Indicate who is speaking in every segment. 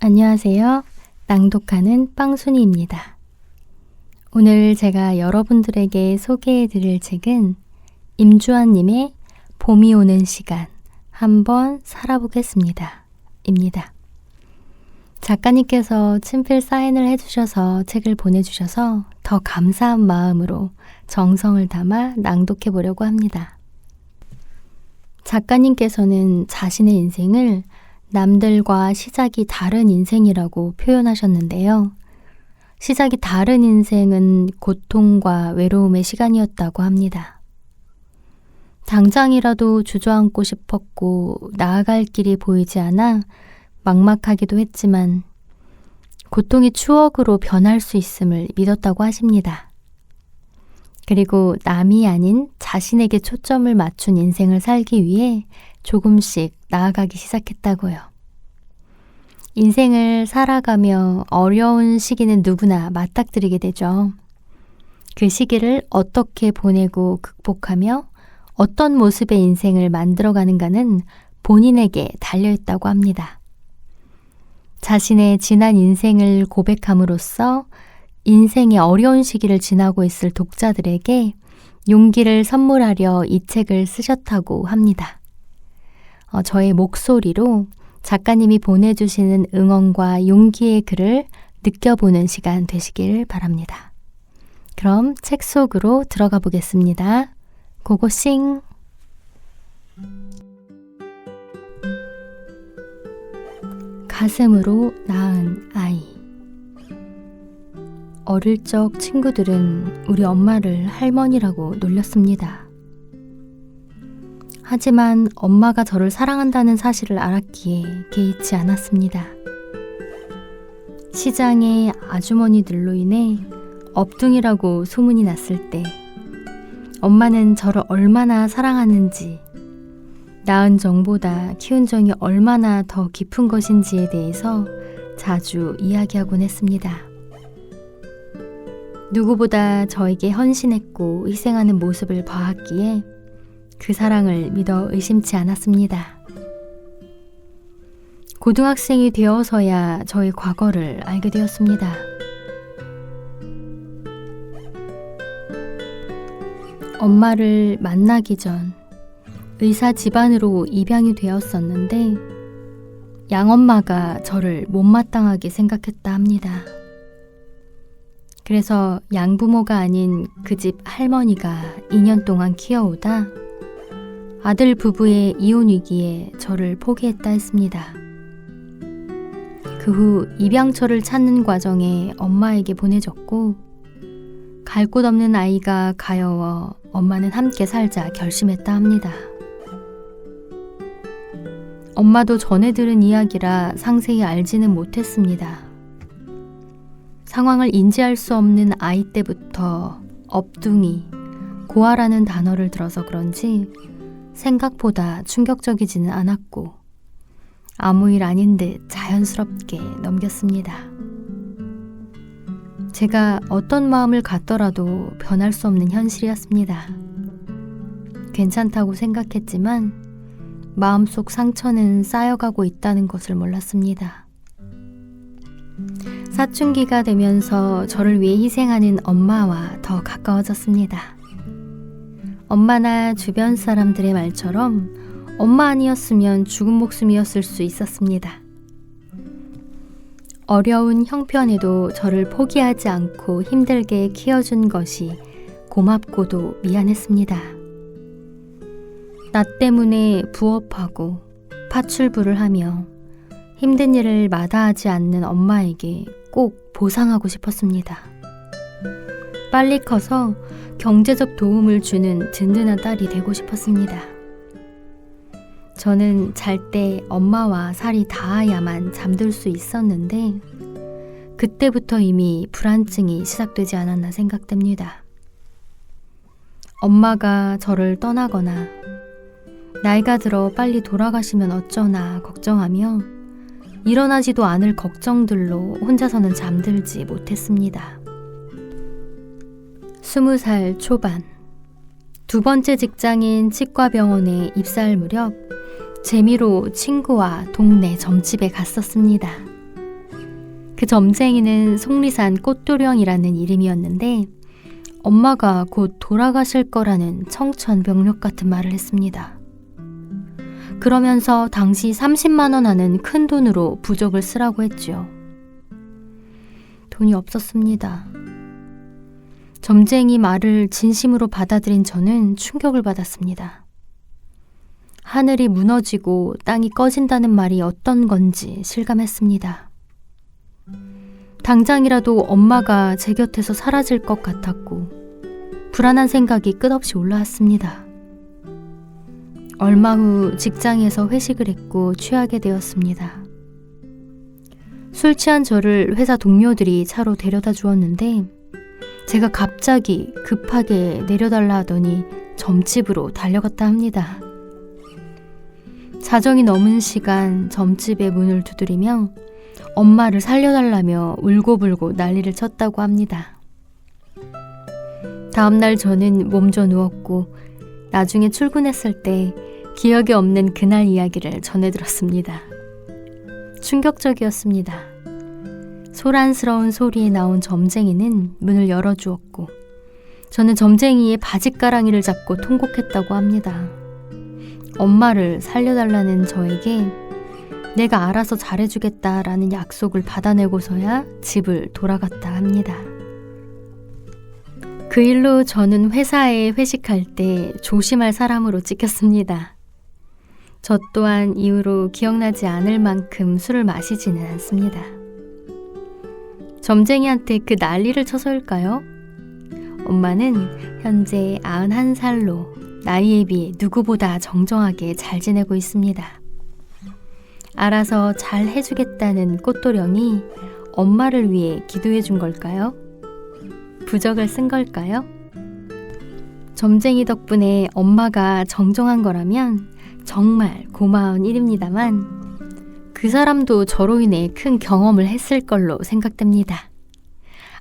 Speaker 1: 안녕하세요. 낭독하는 빵순이입니다. 오늘 제가 여러분들에게 소개해 드릴 책은 임주환님의 봄이 오는 시간 한번 살아보겠습니다. 입니다. 작가님께서 친필 사인을 해주셔서 책을 보내주셔서 더 감사한 마음으로 정성을 담아 낭독해 보려고 합니다. 작가님께서는 자신의 인생을 남들과 시작이 다른 인생이라고 표현하셨는데요. 시작이 다른 인생은 고통과 외로움의 시간이었다고 합니다. 당장이라도 주저앉고 싶었고 나아갈 길이 보이지 않아 막막하기도 했지만 고통이 추억으로 변할 수 있음을 믿었다고 하십니다. 그리고 남이 아닌 자신에게 초점을 맞춘 인생을 살기 위해 조금씩 나아가기 시작했다고요. 인생을 살아가며 어려운 시기는 누구나 맞닥뜨리게 되죠. 그 시기를 어떻게 보내고 극복하며 어떤 모습의 인생을 만들어가는가는 본인에게 달려있다고 합니다. 자신의 지난 인생을 고백함으로써 인생의 어려운 시기를 지나고 있을 독자들에게 용기를 선물하려 이 책을 쓰셨다고 합니다. 어, 저의 목소리로 작가님이 보내주시는 응원과 용기의 글을 느껴보는 시간 되시길 바랍니다. 그럼 책 속으로 들어가 보겠습니다. 고고싱! 가슴으로 낳은 아이 어릴 적 친구들은 우리 엄마를 할머니라고 놀렸습니다. 하지만 엄마가 저를 사랑한다는 사실을 알았기에 개의치 않았습니다. 시장의 아주머니들로 인해 업둥이라고 소문이 났을 때 엄마는 저를 얼마나 사랑하는지 낳은 정보다 키운 정이 얼마나 더 깊은 것인지에 대해서 자주 이야기하곤 했습니다. 누구보다 저에게 헌신했고 희생하는 모습을 봐왔기에 그 사랑을 믿어 의심치 않았습니다. 고등학생이 되어서야 저의 과거를 알게 되었습니다. 엄마를 만나기 전 의사 집안으로 입양이 되었었는데 양엄마가 저를 못마땅하게 생각했다 합니다. 그래서 양부모가 아닌 그 집 할머니가 2년 동안 키워오다 아들 부부의 이혼 위기에 저를 포기했다 했습니다. 그 후 입양처를 찾는 과정에 엄마에게 보내졌고 갈 곳 없는 아이가 가여워 엄마는 함께 살자 결심했다 합니다. 엄마도 전해 들은 이야기라 상세히 알지는 못했습니다. 상황을 인지할 수 없는 아이 때부터 업둥이, 고아라는 단어를 들어서 그런지 생각보다 충격적이지는 않았고 아무 일 아닌 듯 자연스럽게 넘겼습니다. 제가 어떤 마음을 갖더라도 변할 수 없는 현실이었습니다. 괜찮다고 생각했지만 마음속 상처는 쌓여가고 있다는 것을 몰랐습니다. 사춘기가 되면서 저를 위해 희생하는 엄마와 더 가까워졌습니다. 엄마나 주변 사람들의 말처럼 엄마 아니었으면 죽은 목숨이었을 수 있었습니다. 어려운 형편에도 저를 포기하지 않고 힘들게 키워준 것이 고맙고도 미안했습니다. 나 때문에 부업하고 파출부를 하며 힘든 일을 마다하지 않는 엄마에게 꼭 보상하고 싶었습니다. 빨리 커서 경제적 도움을 주는 든든한 딸이 되고 싶었습니다. 저는 잘 때 엄마와 살이 닿아야만 잠들 수 있었는데 그때부터 이미 불안증이 시작되지 않았나 생각됩니다. 엄마가 저를 떠나거나 나이가 들어 빨리 돌아가시면 어쩌나 걱정하며 일어나지도 않을 걱정들로 혼자서는 잠들지 못했습니다. 스무 살 초반 두 번째 직장인 치과병원에 입사할 무렵 재미로 친구와 동네 점집에 갔었습니다. 그 점쟁이는 속리산 꽃도령이라는 이름이었는데 엄마가 곧 돌아가실 거라는 청천벽력 같은 말을 했습니다. 그러면서 당시 30만 원 하는 큰 돈으로 부적을 쓰라고 했지요. 돈이 없었습니다. 점쟁이 말을 진심으로 받아들인 저는 충격을 받았습니다. 하늘이 무너지고 땅이 꺼진다는 말이 어떤 건지 실감했습니다. 당장이라도 엄마가 제 곁에서 사라질 것 같았고, 불안한 생각이 끝없이 올라왔습니다. 얼마 후 직장에서 회식을 했고 취하게 되었습니다. 술 취한 저를 회사 동료들이 차로 데려다 주었는데, 제가 갑자기 급하게 내려달라 하더니 점집으로 달려갔다 합니다. 자정이 넘은 시간 점집의 문을 두드리며 엄마를 살려달라며 울고불고 난리를 쳤다고 합니다. 다음날 저는 몸져 누웠고 나중에 출근했을 때 기억이 없는 그날 이야기를 전해들었습니다. 충격적이었습니다. 소란스러운 소리에 나온 점쟁이는 문을 열어주었고 저는 점쟁이의 바짓가랑이를 잡고 통곡했다고 합니다. 엄마를 살려달라는 저에게 내가 알아서 잘해주겠다라는 약속을 받아내고서야 집을 돌아갔다 합니다. 그 일로 저는 회사에 회식할 때 조심할 사람으로 찍혔습니다. 저 또한 이후로 기억나지 않을 만큼 술을 마시지는 않습니다. 점쟁이한테 그 난리를 쳐서일까요? 엄마는 현재 91살로 나이에 비해 누구보다 정정하게 잘 지내고 있습니다. 알아서 잘 해주겠다는 꽃도령이 엄마를 위해 기도해 준 걸까요? 부적을 쓴 걸까요? 점쟁이 덕분에 엄마가 정정한 거라면 정말 고마운 일입니다만 그 사람도 저로 인해 큰 경험을 했을 걸로 생각됩니다.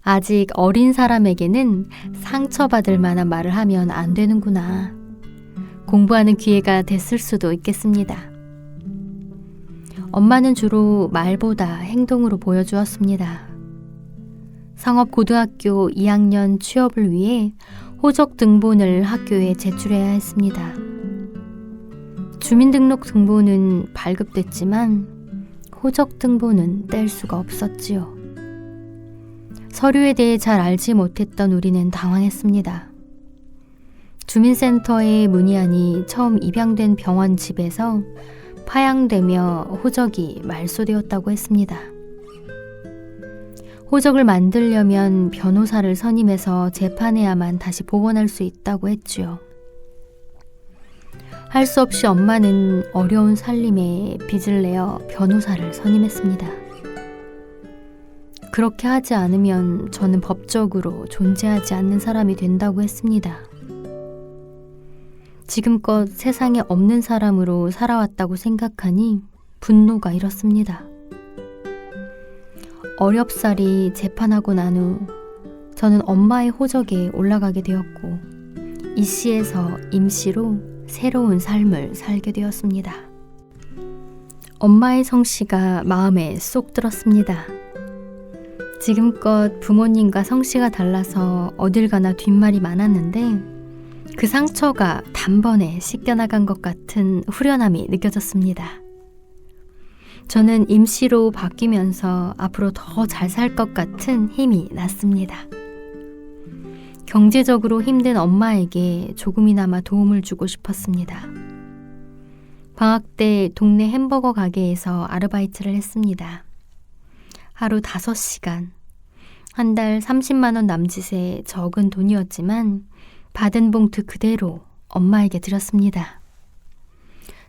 Speaker 1: 아직 어린 사람에게는 상처받을 만한 말을 하면 안 되는구나. 공부하는 기회가 됐을 수도 있겠습니다. 엄마는 주로 말보다 행동으로 보여주었습니다. 상업고등학교 2학년 취업을 위해 호적 등본을 학교에 제출해야 했습니다. 주민등록 등본은 발급됐지만 호적 등본은 뗄 수가 없었지요. 서류에 대해 잘 알지 못했던 우리는 당황했습니다. 주민센터에 문의하니 처음 입양된 병원 집에서 파양되며 호적이 말소되었다고 했습니다. 호적을 만들려면 변호사를 선임해서 재판해야만 다시 복원할 수 있다고 했지요. 할 수 없이 엄마는 어려운 살림에 빚을 내어 변호사를 선임했습니다. 그렇게 하지 않으면 저는 법적으로 존재하지 않는 사람이 된다고 했습니다. 지금껏 세상에 없는 사람으로 살아왔다고 생각하니 분노가 일었습니다. 어렵사리 재판하고 난 후 저는 엄마의 호적에 올라가게 되었고 이 시에서 임시로 새로운 삶을 살게 되었습니다. 엄마의 성씨가 마음에 쏙 들었습니다. 지금껏 부모님과 성씨가 달라서 어딜 가나 뒷말이 많았는데 그 상처가 단번에 씻겨나간 것 같은 후련함이 느껴졌습니다. 저는 임시로 바뀌면서 앞으로 더 잘 살 것 같은 힘이 났습니다. 경제적으로 힘든 엄마에게 조금이나마 도움을 주고 싶었습니다. 방학 때 동네 햄버거 가게에서 아르바이트를 했습니다. 하루 5시간, 한 달 30만원 남짓의 적은 돈이었지만 받은 봉투 그대로 엄마에게 드렸습니다.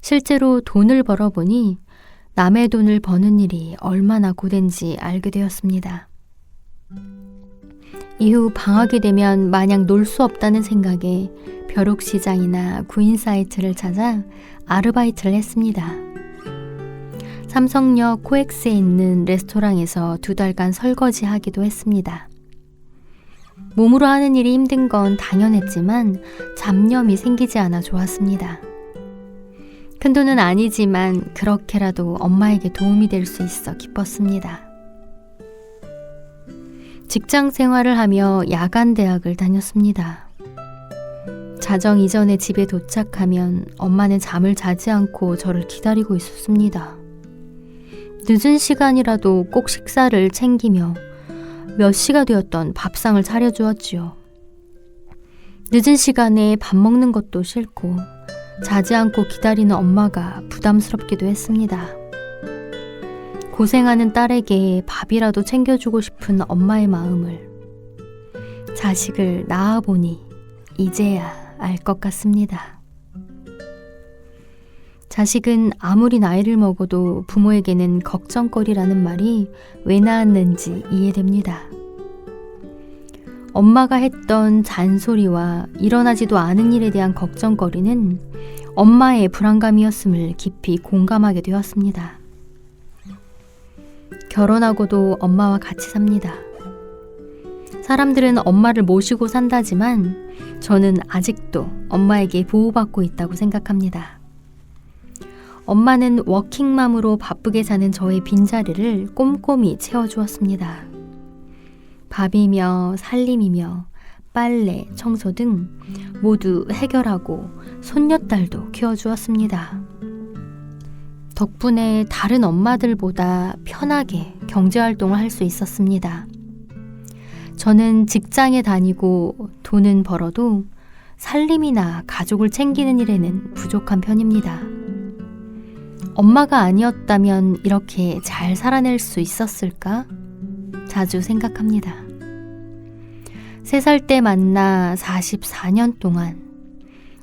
Speaker 1: 실제로 돈을 벌어보니 남의 돈을 버는 일이 얼마나 고된지 알게 되었습니다. 이후 방학이 되면 마냥 놀 수 없다는 생각에 벼룩시장이나 구인 사이트를 찾아 아르바이트를 했습니다. 삼성역 코엑스에 있는 레스토랑에서 두 달간 설거지 하기도 했습니다. 몸으로 하는 일이 힘든 건 당연했지만 잡념이 생기지 않아 좋았습니다. 큰 돈은 아니지만 그렇게라도 엄마에게 도움이 될 수 있어 기뻤습니다. 직장 생활을 하며 야간 대학을 다녔습니다. 자정 이전에 집에 도착하면 엄마는 잠을 자지 않고 저를 기다리고 있었습니다. 늦은 시간이라도 꼭 식사를 챙기며 몇 시가 되었던 밥상을 차려주었지요. 늦은 시간에 밥 먹는 것도 싫고 자지 않고 기다리는 엄마가 부담스럽기도 했습니다. 고생하는 딸에게 밥이라도 챙겨주고 싶은 엄마의 마음을 자식을 낳아보니 이제야 알 것 같습니다. 자식은 아무리 나이를 먹어도 부모에게는 걱정거리라는 말이 왜 나왔는지 이해됩니다. 엄마가 했던 잔소리와 일어나지도 않은 일에 대한 걱정거리는 엄마의 불안감이었음을 깊이 공감하게 되었습니다. 결혼하고도 엄마와 같이 삽니다. 사람들은 엄마를 모시고 산다지만 저는 아직도 엄마에게 보호받고 있다고 생각합니다. 엄마는 워킹맘으로 바쁘게 사는 저의 빈자리를 꼼꼼히 채워주었습니다. 밥이며 살림이며 빨래, 청소 등 모두 해결하고 손녀딸도 키워주었습니다. 덕분에 다른 엄마들보다 편하게 경제활동을 할 수 있었습니다. 저는 직장에 다니고 돈은 벌어도 살림이나 가족을 챙기는 일에는 부족한 편입니다. 엄마가 아니었다면 이렇게 잘 살아낼 수 있었을까? 자주 생각합니다. 세 살 때 만나 44년 동안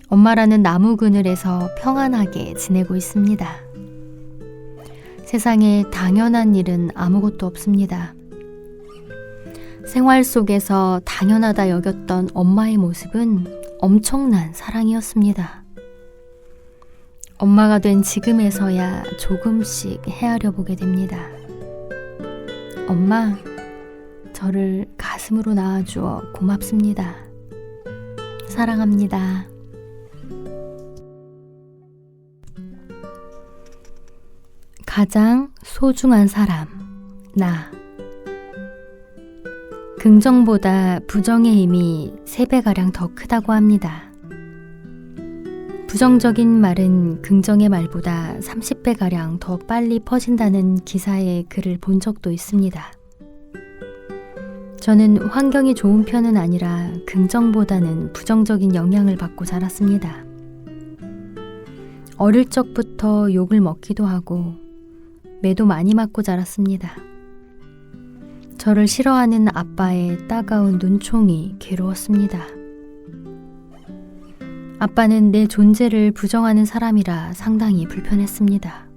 Speaker 1: 엄마라는 나무 그늘에서 평안하게 지내고 있습니다. 세상에 당연한 일은 아무것도 없습니다. 생활 속에서 당연하다 여겼던 엄마의 모습은 엄청난 사랑이었습니다. 엄마가 된 지금에서야 조금씩 헤아려 보게 됩니다. 엄마, 저를 가슴으로 낳아주어 고맙습니다. 사랑합니다. 가장 소중한 사람, 나. 긍정보다 부정의 힘이 3배가량 더 크다고 합니다. 부정적인 말은 긍정의 말보다 30배가량 더 빨리 퍼진다는 기사의 글을 본 적도 있습니다. 저는 환경이 좋은 편은 아니라 긍정보다는 부정적인 영향을 받고 자랐습니다. 어릴 적부터 욕을 먹기도 하고 매도 많이 맞고 자랐습니다. 저를 싫어하는 아빠의 따가운 눈총이 괴로웠습니다. 아빠는 내 존재를 부정하는 사람이라 상당히 불편했습니다.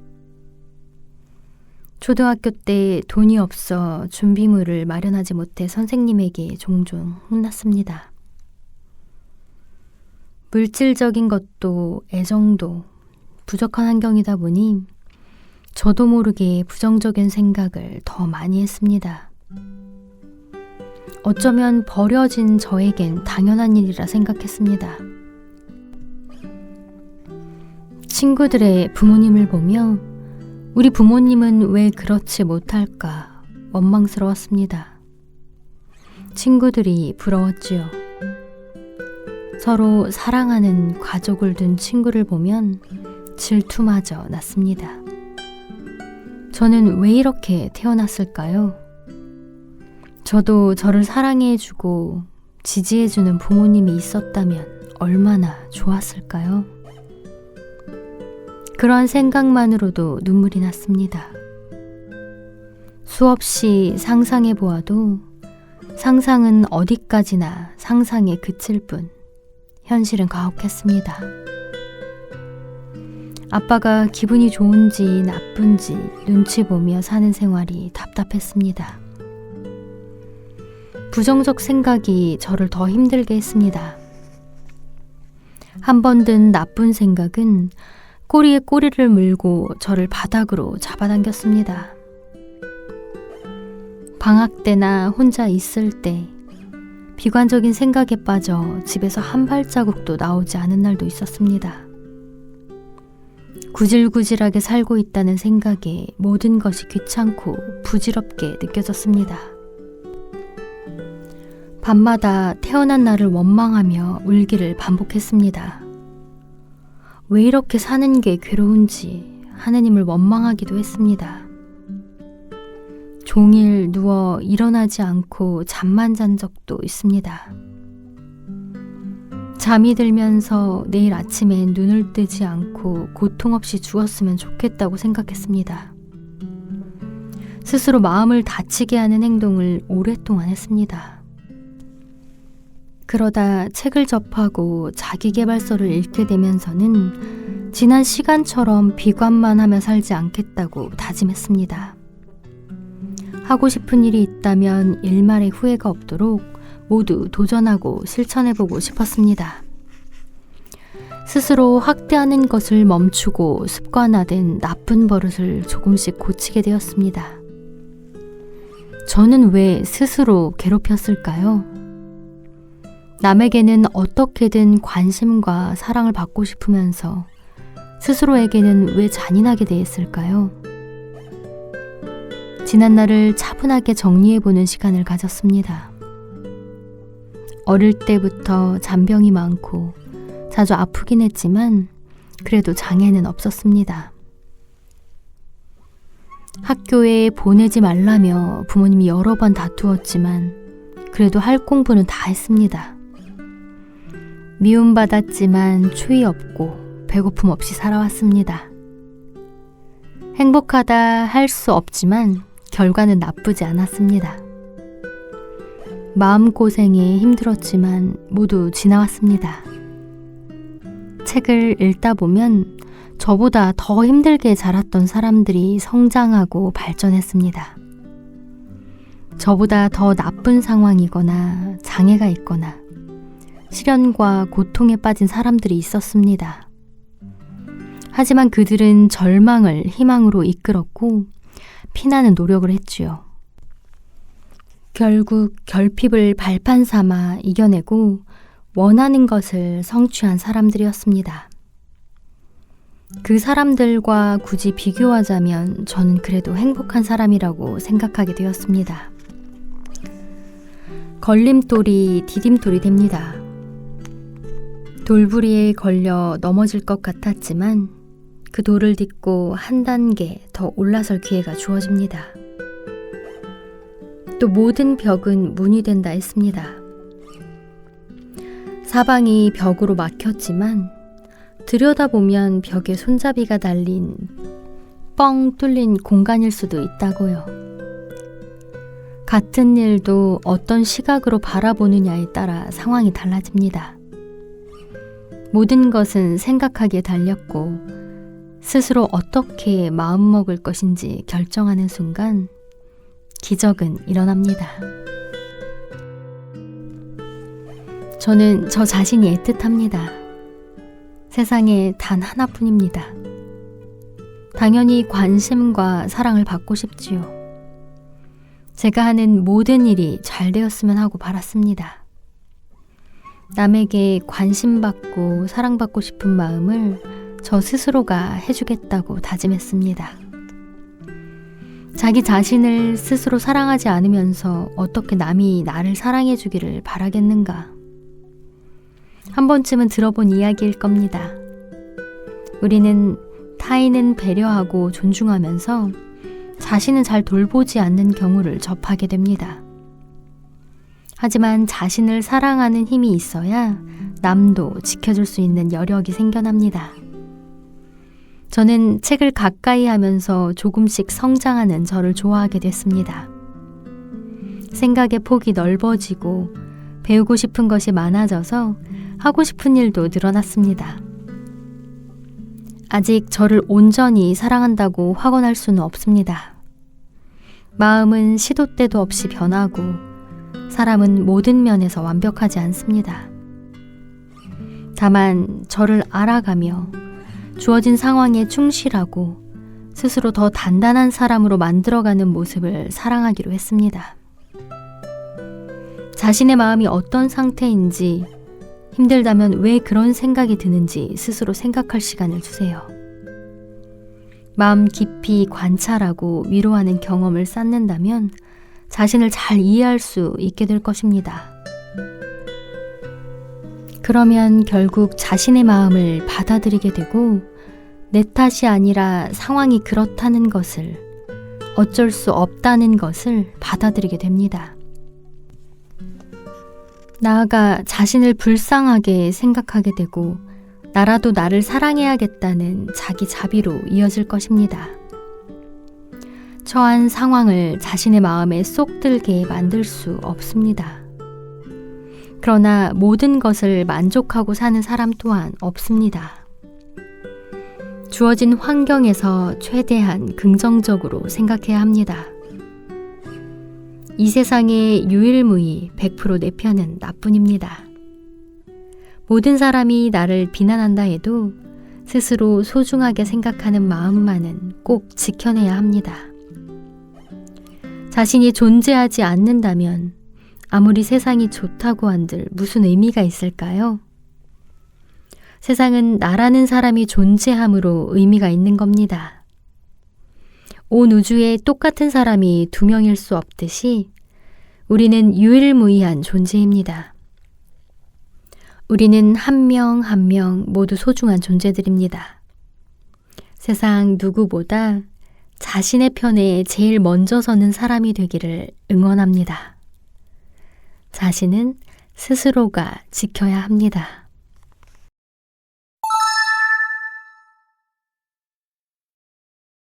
Speaker 1: 초등학교 때 돈이 없어 준비물을 마련하지 못해 선생님에게 종종 혼났습니다. 물질적인 것도 애정도 부족한 환경이다 보니 저도 모르게 부정적인 생각을 더 많이 했습니다. 어쩌면 버려진 저에겐 당연한 일이라 생각했습니다. 친구들의 부모님을 보며 우리 부모님은 왜 그렇지 못할까 원망스러웠습니다. 친구들이 부러웠지요. 서로 사랑하는 가족을 둔 친구를 보면 질투마저 났습니다. 저는 왜 이렇게 태어났을까요? 저도 저를 사랑해주고 지지해주는 부모님이 있었다면 얼마나 좋았을까요? 그러한 생각만으로도 눈물이 났습니다. 수없이 상상해 보아도 상상은 어디까지나 상상에 그칠 뿐 현실은 가혹했습니다. 아빠가 기분이 좋은지 나쁜지 눈치 보며 사는 생활이 답답했습니다. 부정적 생각이 저를 더 힘들게 했습니다. 한 번 든 나쁜 생각은 꼬리에 꼬리를 물고 저를 바닥으로 잡아당겼습니다. 방학 때나 혼자 있을 때 비관적인 생각에 빠져 집에서 한 발자국도 나오지 않은 날도 있었습니다. 구질구질하게 살고 있다는 생각에 모든 것이 귀찮고 부질없게 느껴졌습니다. 밤마다 태어난 날을 원망하며 울기를 반복했습니다. 왜 이렇게 사는 게 괴로운지 하느님을 원망하기도 했습니다. 종일 누워 일어나지 않고 잠만 잔 적도 있습니다. 잠이 들면서 내일 아침에 눈을 뜨지 않고 고통 없이 죽었으면 좋겠다고 생각했습니다. 스스로 마음을 다치게 하는 행동을 오랫동안 했습니다. 그러다 책을 접하고 자기개발서를 읽게 되면서는 지난 시간처럼 비관만 하며 살지 않겠다고 다짐했습니다. 하고 싶은 일이 있다면 일말의 후회가 없도록 모두 도전하고 실천해보고 싶었습니다. 스스로 학대하는 것을 멈추고 습관화된 나쁜 버릇을 조금씩 고치게 되었습니다. 저는 왜 스스로 괴롭혔을까요? 남에게는 어떻게든 관심과 사랑을 받고 싶으면서 스스로에게는 왜 잔인하게 대했을까요? 지난 날을 차분하게 정리해보는 시간을 가졌습니다. 어릴 때부터 잔병이 많고 자주 아프긴 했지만 그래도 장애는 없었습니다. 학교에 보내지 말라며 부모님이 여러 번 다투었지만 그래도 할 공부는 다 했습니다. 미움받았지만 추위 없고 배고픔 없이 살아왔습니다. 행복하다 할 수 없지만 결과는 나쁘지 않았습니다. 마음고생이 힘들었지만 모두 지나왔습니다. 책을 읽다 보면 저보다 더 힘들게 자랐던 사람들이 성장하고 발전했습니다. 저보다 더 나쁜 상황이거나 장애가 있거나 시련과 고통에 빠진 사람들이 있었습니다. 하지만 그들은 절망을 희망으로 이끌었고 피나는 노력을 했지요. 결국 결핍을 발판 삼아 이겨내고 원하는 것을 성취한 사람들이었습니다. 그 사람들과 굳이 비교하자면 저는 그래도 행복한 사람이라고 생각하게 되었습니다. 걸림돌이 디딤돌이 됩니다. 돌부리에 걸려 넘어질 것 같았지만 그 돌을 딛고 한 단계 더 올라설 기회가 주어집니다. 또 모든 벽은 문이 된다 했습니다. 사방이 벽으로 막혔지만 들여다보면 벽에 손잡이가 달린 뻥 뚫린 공간일 수도 있다고요. 같은 일도 어떤 시각으로 바라보느냐에 따라 상황이 달라집니다. 모든 것은 생각하기에 달렸고 스스로 어떻게 마음먹을 것인지 결정하는 순간 기적은 일어납니다. 저는 저 자신이 애틋합니다. 세상에 단 하나뿐입니다. 당연히 관심과 사랑을 받고 싶지요. 제가 하는 모든 일이 잘 되었으면 하고 바랐습니다. 남에게 관심받고 사랑받고 싶은 마음을 저 스스로가 해주겠다고 다짐했습니다. 자기 자신을 스스로 사랑하지 않으면서 어떻게 남이 나를 사랑해주기를 바라겠는가? 한 번쯤은 들어본 이야기일 겁니다. 우리는 타인은 배려하고 존중하면서 자신은 잘 돌보지 않는 경우를 접하게 됩니다. 하지만 자신을 사랑하는 힘이 있어야 남도 지켜줄 수 있는 여력이 생겨납니다. 저는 책을 가까이 하면서 조금씩 성장하는 저를 좋아하게 됐습니다. 생각의 폭이 넓어지고 배우고 싶은 것이 많아져서 하고 싶은 일도 늘어났습니다. 아직 저를 온전히 사랑한다고 확언할 수는 없습니다. 마음은 시도 때도 없이 변하고 사람은 모든 면에서 완벽하지 않습니다. 다만 저를 알아가며 주어진 상황에 충실하고 스스로 더 단단한 사람으로 만들어가는 모습을 사랑하기로 했습니다. 자신의 마음이 어떤 상태인지 힘들다면 왜 그런 생각이 드는지 스스로 생각할 시간을 주세요. 마음 깊이 관찰하고 위로하는 경험을 쌓는다면 자신을 잘 이해할 수 있게 될 것입니다. 그러면 결국 자신의 마음을 받아들이게 되고 내 탓이 아니라 상황이 그렇다는 것을 어쩔 수 없다는 것을 받아들이게 됩니다. 나아가 자신을 불쌍하게 생각하게 되고 나라도 나를 사랑해야겠다는 자기 자비로 이어질 것입니다. 처한 상황을 자신의 마음에 쏙 들게 만들 수 없습니다. 그러나 모든 것을 만족하고 사는 사람 또한 없습니다. 주어진 환경에서 최대한 긍정적으로 생각해야 합니다. 이 세상의 유일무이 100%내 편은 나뿐입니다. 모든 사람이 나를 비난한다 해도 스스로 소중하게 생각하는 마음만은 꼭 지켜내야 합니다. 자신이 존재하지 않는다면 아무리 세상이 좋다고 한들 무슨 의미가 있을까요? 세상은 나라는 사람이 존재함으로 의미가 있는 겁니다. 온 우주에 똑같은 사람이 두 명일 수 없듯이 우리는 유일무이한 존재입니다. 우리는 한 명 한 명 모두 소중한 존재들입니다. 세상 누구보다 자신의 편에 제일 먼저 서는 사람이 되기를 응원합니다. 자신은 스스로가 지켜야 합니다.